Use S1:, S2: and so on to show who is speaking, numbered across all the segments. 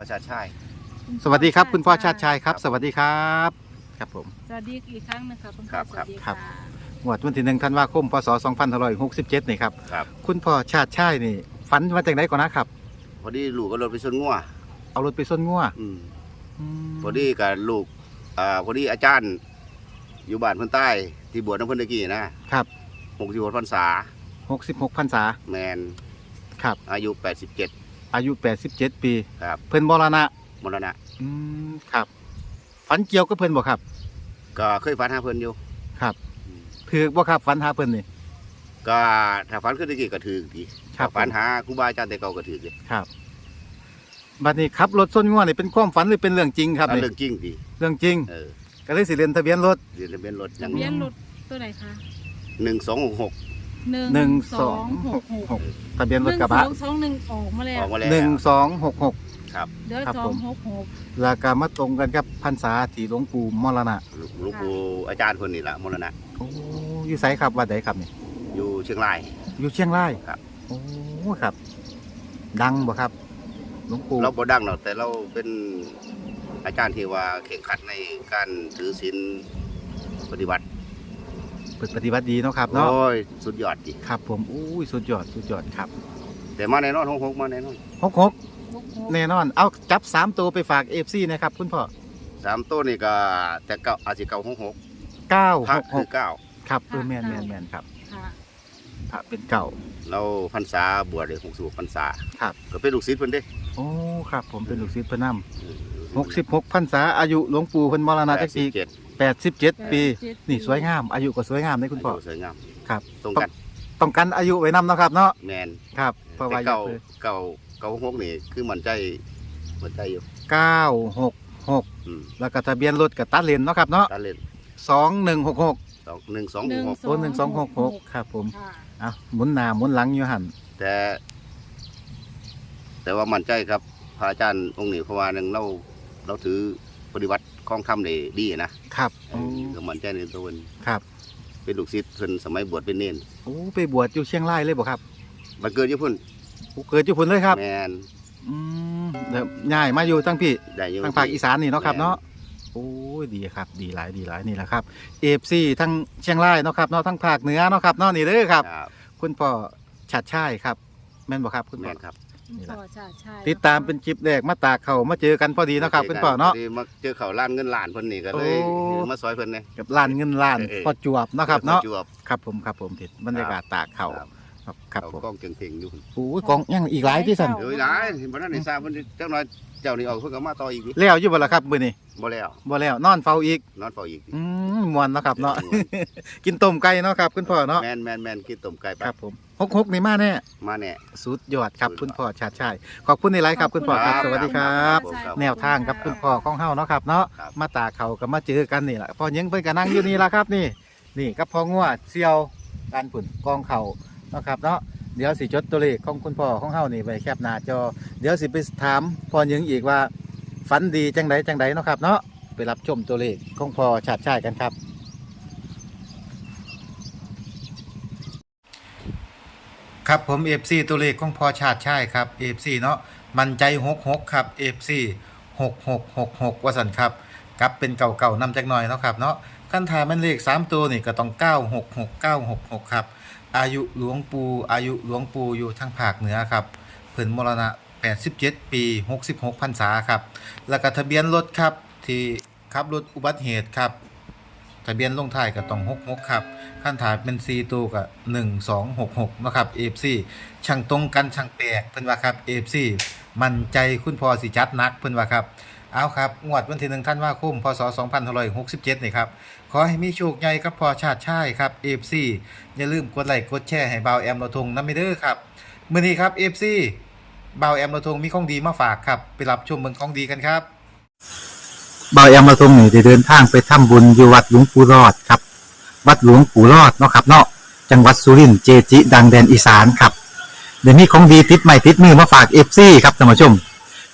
S1: ประชาชาติ
S2: สวัสดีครับ คุณพ่อชาติชายครับ สวัสดีครับ ครับผม
S3: สวัสดีอีกครั้งนะคะคุณ
S1: ครั
S3: พ่อบสวัสดี
S2: ครั
S3: ค่ะ
S2: บงวดวันที่หนึ่งธันวาคมพศ2567นี่ครับ
S1: ครับ
S2: คุณพ่อชาติชายนี่ฝันมาจากไหนก่อนนะครับ
S1: พอดีลูกก็รถไปชนงัว
S2: เอารถไปส้นงัว
S1: อืม
S2: อืม
S1: พอดีกับลูกอ่าพอดีอาจารย์ อยู่บ้านเพิ่นใต้ ที่บวชน้ำเพิ่นตะกี้นะครับหกสิบหกพรรษา
S2: 66พรรษา
S1: แมน
S2: ครับ
S1: อายุแปดสิบเจ็ด
S2: อายุ 87 ปี
S1: ครับ
S2: เพิ่นมรณะ
S1: มรณะ
S2: อืมครับ ฝันเกี่ยวกับเพิ่นบ่ครับ
S1: ก็เคยฝันหาเพิ่นอยู่
S2: ครับ
S1: อืม
S2: ถือบ่ครับฝันหาเพิ่นนี่
S1: ก็ถ้าฝันขึ้นตะกี้ก็ถือดี
S2: ครับ
S1: ถ้าฝันหาครูบาอาจารย์แต่เก่าก็ถือดี
S2: ครับบัดนี้ขับรถส้นงัวนี่เป็นความฝันหรือเป็นเรื่องจริงครับ
S1: ถ้า
S2: นี่
S1: เรื่องจริงดี
S2: เรื่องจริง
S1: เออ
S2: ก็เลยสิเรียนทะเบียนรถ
S1: เรียนทะเบียนรถอ
S3: ทะ
S1: ย่าง
S3: เบียนรถตัวไหนคะ
S1: หนึ่งสองหกหก
S3: หนึ่งสองหกหก
S2: 1266ทะเบียน
S3: ห
S2: รถ
S3: นึ่ง
S2: กระ
S3: ส
S2: บะ
S3: องสองหนึ่งออกมาแล้
S1: อ
S3: ว
S1: อกมาแล้ว
S2: 1266
S1: ครับ
S3: เดี๋ยว
S2: ครับ
S3: สอ
S2: ผ
S3: ง
S2: ม
S3: หกหก
S2: แล้วก็มาตรงกันกับพรรษาที่หลวงปู่มรณะ
S1: หลูกปู่อาจารย์คนนี้ละมรณะ
S2: โอ้อยู่ไสครับวัดใดครับนี่
S1: อยู่เชียงราย
S2: อยู่เชียงราย
S1: ครับ
S2: โอ้ครับ ดังบ่ครับหลวงปู่
S1: เราบ่ดังหรอกแต่เราเป็นอาจารย์ที่ว่าเข่งขัดในการถือศีลปฏิบัติ
S2: เปิดปฏิบัติดีเนาะครับเนาะ
S1: โอ้ยสุดยอดดิ
S2: ครับ ผมอุ้ยสุดยอดสุดยอดครับ
S1: แต่มาแน่นอนหกหกมาแน่นอน
S2: หกหก
S3: หกหก
S2: แน่นอน เอาจับสามตัวไปฝากเอฟซีนะครับ คุณพ่อ
S1: สามต้นนี่ก็แต่เก้าอาจจะเก้าหกหก
S2: เก้า
S1: พระ
S2: หกห
S1: คือกเก้า
S2: ครับเออแมนแมนแมนครับ
S3: ค่ะ
S2: พระเป็นเก่า
S1: เราพรรษาบวชได้หกสิบพรรษา
S2: ครับ
S1: ก็เป็นลูกศิษย์เพิ่นเด้
S2: โอ้ครับ ผมเป็นลูกศิษย์พระนำหกสิบหกพรรษาอายุหลวงปู่เพิ่นมรณะจักปี
S1: เจ็ด
S2: แปดสิบเจ็ดปี
S3: แปดสิบเจ็ด
S2: นี่สวยงาม อายุก็สวยงามเลยคุณพ่อ
S1: สวยงาม
S2: ครับ
S1: ตรงกัน
S2: ต้องกันอายุไว้นำเนาะครับเนาะ
S1: แมน
S2: ครับเพราะ
S1: แต่
S2: ว่า
S1: เก้าเก้าเก้าหกนี่คือมันใจมันใจอยู่
S2: เก้าหกหก
S1: อืม
S2: แล้วก็ทะเบียนรถกับตัดเลนเนาะครับเนาะ
S1: ตาเล่น
S2: สองหนึ่งหกหก
S1: สองหนึ่งสองหกหก
S2: โอ้หนึ่งสองหกหกครับผม
S3: ค่ะ
S2: อะหมุนหน้าหมุนหลังอยู่หัน
S1: แต่ แต่ว่ามั่นใจครับพระอาจารย์องค์นี้เพราะว่าหนึ่งเราเราถือปฏิบัติ คล่องคำได้ดีนะครับเอ
S2: โอ้
S1: อก็มั่นใจในตัวเพิ่น
S2: ครับ
S1: เป็นลูกศิษย์เพิ่นสมัยบวชเป็นเนน
S2: โอ้ไปบวชอยู่เชียงรายเลยบ่ครับ
S1: บันเกิดอยู่พุ่น
S2: โอ้เกิดอยู่พุ่นเลยครับ
S1: แมน
S2: อืมเดี๋ยวย้ายมาอยู่ทั้งพี่
S1: ได้อยู่
S2: ทางภาคอีสานนี่เนาะครับ
S1: แม่
S2: เนาะโอ้ยดีครับ ดีหลายดีหลายนี่แหละครับเอฟซีทั้งเชียงรายเนาะครับเนาะทั้งภาคเหนือเนาะครับเนาะนี่เด้อครับ
S1: ครับ
S2: คุณพ่อชัดชัยครับ แม่นบ่ครับคุณ
S1: แม
S2: พ่อน
S1: ครับ
S3: คุณ
S2: นี่ล่ะ
S3: พ่อชาติชาย
S2: ติดตามเป็นคลิปแรกมาตากเขามาเจอกันพอดีเนาะครับคุณพ่อเนาะ
S1: พดีมาเจอเขาล้านเงินล้านเพิ่นนี่ก็เลย
S2: โอ้
S1: มาซอยเพิ่นเนี่ย
S2: กับล้านเงินล้าน
S1: เออ
S2: พอจวบเนาะครับเนาะ
S1: จวบ
S2: ครับผมครับผมติดบรรยากาศตากเขา
S1: ครับ
S2: ครับครับ
S1: เขา
S2: ผม
S1: กล้องเก่งๆอยู่พุ่น
S2: โอ้ยกองยังอีกหลายที่สั่น
S1: เดี๋ยวหลายบ่ทันได้ทราบเพิ่นจังน้อยเจ้านี่ออกเพิ่นก็มาต่ออีกนี่
S2: แล้วอยู่บ่ล่ะครับมื้อนี้
S1: บ่แล้ว
S2: บ่แล้วนอนเฝ้าอีก
S1: นอนเฝ้าอีก
S2: อืมม่วนเนาะครับเนาะ กินต้มไก่เนาะครับคุณพ่อเนาะ
S1: แม่นแม่นแม่นกินต้มไก่ไป
S2: ครับผมหกหกนี่มาแน่
S1: มาแน่
S2: สุดยอดครับ
S1: สุดยอด
S2: คุณพ่อชาติชายขอบคุณในไลฟ์ครับคุณพ่อครับ
S1: ครับ
S2: สวัสดีครับ
S1: ครับ
S2: แนวทางครับคุณพ่อของเฮาเนาะครับเนาะ
S1: ครับ
S2: มาตากเขากับมาเจอกันนี่แหละพ่อยังเพิ่นก็นั่งอยู่นี่ละครับนี่ นี่กับพ่องัวเซียวการผุ่นกองเขาเนะครับเนาะเดี๋ยวสิจดตัวเลขของคุณพ่อของเฮานี่ไว้แคบหน้าจอ เดี๋ยวสิไปถามพ่อยังอีกว่าฝันดีจังไดจังไดเนาะครับเนาะไปรับชมตัวเลขของพ่อชาติชายกันครับ ครับผม FC ตัวเลขของพ่อชาติชายครับ FC เนาะมันใจ66ครับ FC 6666ว่าสันครับกลับเป็นเก่าๆนำจักหน่อยเนาะครับเนาะ ขั้นทายมันเลข3ตัวนี่ก็ต้อง966 966ครับ อายุหลวงปู่อายุหลวงปู่อยู่ทางภาคเหนือครับเพิ่นมรณะ87ปี66พรรษาครับ แล้วก็ทะเบียนรถครับที่ขับรถอุบัติเหตุครับทะเบียนลงท้ายก็ต้อง66ครับขั้นถ่ายเป็น4ตัวก็1266เนะครับ FC ช่างตรงกันช่างแปลกเพิ่นว่าครับ FC มั่นใจคุณพอสิจัดนักเพิ่นว่าครับ เอาครับงวดวันที่1ธันว่าคุ้มพศ2567 นี่ครับ ขอให้มีโชคใหญ่กับพอชาติชายครับ FC อย่าลืมกดไลค์กดแชร์ให้บ่าวแอมเราทงนำไปเด้อครับมื้อนี้ครับ FC บ่าวแอมเราทงมีของดีมาฝากครับ ไปรับชมเบิ่งของดีกันครับบายอมาทงนี่ได้เดินทางไปทำบุญอยู่วัดหลวงปู่รอดครับ วัดหลวงปู่รอดเนาะครับเนาะจังหวัดสุรินทร์เจจิ ดังแดนอีสานครับเดี๋ยวนี้ของดีติดใหม่ติดมือมาฝากเอฟซีครับท่านผู้ชม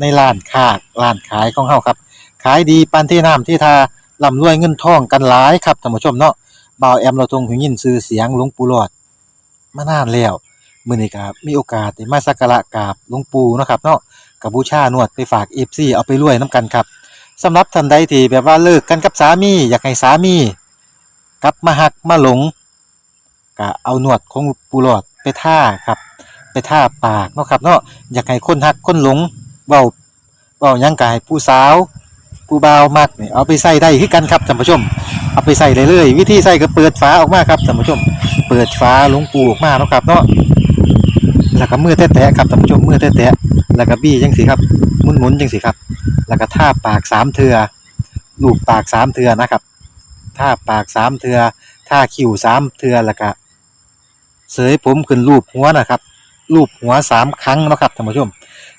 S2: ในร้านค้าร้านขายของเฮาครับ ขายดีปานที่น้ำที่ทาร่ำรวยเงินทองกันหลายครับท่านผู้ชมเนาะบ่าวแอมเราทรงหูยินชื่อเสียงหลวงปู่หลอด มานานแล้วมื้อนี้ก็มีโอกาสได้มาสักการะกราบหลวงปู่เนาะครับเนาะกับบูชานวดไปฝาก FC เอาไปรวยนํกันครับสำหรับท่านใดที่แบบว่าเลิกกันกับสามี อยากให้สามี กลับมาหักมาหลงก็เอาหนวดของปูหลอดไปท่าครับ ไปท่าปากเนาะครับเนาะอยากให้คนหักคนหลง เว้าเว้าหยังกายผู้สาวผู้บ่าวมักนี่เอาไปใส่ได้คือกันครับท่านผู้ชม เอาไปใส่เลยเลยวิธีใส่ก็เปิดฝาออกมาครับท่านผู้ชม เปิดฝาหลวงปูออกมาเนาะครับเนาะแล้วก็มือแตะๆครับท่านผู้ชมมือแตะๆแล้วก็บี้จังสิครับหมุนๆจังสิครับ แล้วก็ท่าปากสามเทือลูบปากสามเทือนะครับท่าปากสามเทือท่าคิ้วสามเทือแล้วก็เสยผมขึ้นรูปหัวนะครับรูปหัวสามครั้งนะครับท่านผู้ชม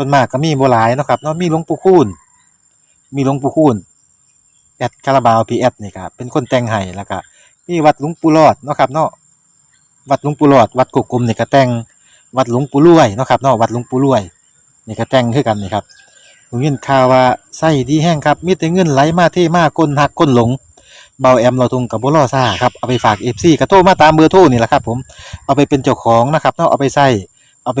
S2: ส่วนมากก็มีบหลายเนาะครับเนาะมีหลวงปู่คูณมีหลวงปู่คูณแอดคาราบาวพีแอดนี่ครับเป็นคนแต่งให้แล้วก็มีวัดหลวงปู่รอดเนาะครับเนาะวัดหลวงปู่รอด วัดกุกกลมนี่ก็แต่งวัดหลวงปู่รวยเนาะครับเนาะวัดหลวงปู่รวยนี่ก็แต่งคือกันนี่ครับผมยินข่าวว่าไส้ดีแห้งครับมีแต่เงินไหลมาเทมาคนหักคนหลงเบาแอมเราทุงกับบุรอซ่าครับเอาไปฝากเอฟซีกระโทรมาตามเบอร์โทรนี่แหละครับผมเอาไปเป็นเจ้าของนะครับเนาะเอาไปใส่เอาไป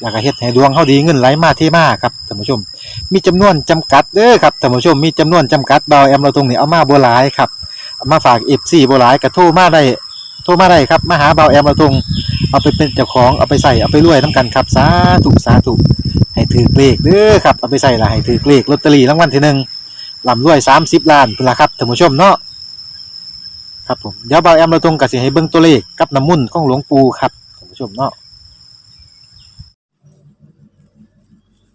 S2: แล้วก็เฮ็ดให้ดวงเฮาดีเงินไหลมาเทมาครับท่านผู้ชม มีจำนวนจำกัดเด้อครับท่านผู้ชมมีจำนวนจำกัดเบาแอมเราตรงนี้เอามาบ่หลายครับเอามาฝาก FC บ่หลายก็โทรมาได้โทรมาได้ครับมาหาเบาแอมเราตรงเอาไปเป็นเจ้าของเอาไปใส่เอาไปรวยนํกันครับสาธุสาธุให้ถือเลขเด้อครับเอาไปใส่ละให้ถือเลขลอตเตอรี่รางวัลที่หนึ่งลำรวย30ล้านพุ่นล่ะครับท่านผู้ชมเนาะครับผมเดี๋ยวเบาแอมเราตรงก็สิให้เบิ่งตัวเลขกับน้ำมุ่นของหลวงปู่ครับท่านผู้ชมเนาะ